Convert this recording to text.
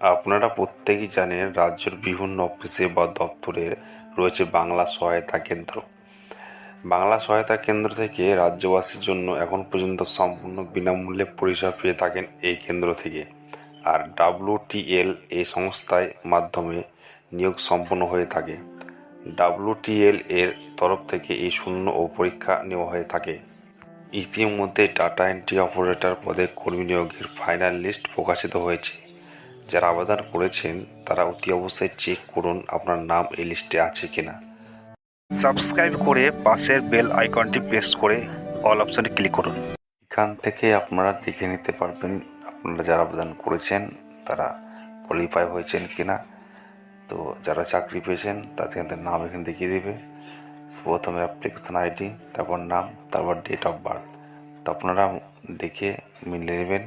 আপনারা প্রত্যেকেই জানেন রাজ্যের বিভিন্ন অফিসে বা দপ্তরে রয়েছে বাংলা সহায়তা কেন্দ্র। বাংলা সহায়তা কেন্দ্র থেকে রাজ্যবাসীর জন্য এখন পর্যন্ত সম্পূর্ণ বিনামূল্যে পরিষেবা পেয়ে থাকেন এই কেন্দ্র থেকে। আর ডাব্লুটিএল এই সংস্থায় মাধ্যমে নিয়োগ সম্পন্ন হয়ে থাকে। ডাব্লুটিএল এর তরফ থেকে এই শূন্য ও পরীক্ষা নেওয়া হয়ে থাকে। ইতিমধ্যে ডাটা এন্ট্রি অপারেটর পদে কর্মী নিয়োগের ফাইনাল লিস্ট প্রকাশিত হয়েছে। যারা আবেদন করেছেন, তারা অতি অবশ্যই চেক করুন আপনার নাম এই লিস্টে আছে কিনা। সাবস্ক্রাইব করে পাশের বেল আইকনটি প্রেস করে অল অপশনে ক্লিক করুন। এখান থেকে আপনারা দেখে নিতে পারবেন আপনারা যারা আবেদন করেছেন, তারা কোয়ালিফাই হয়েছেন কিনা। তো যারা চাকরি পেয়েছেন, তাদের নাম এখানে দেখিয়ে দেবে। প্রথমে অ্যাপ্লিকেশন আইডি তারপর নাম, তারপর ডেট অফ বার্থ তো আপনারা দেখে মিলে নেবেন।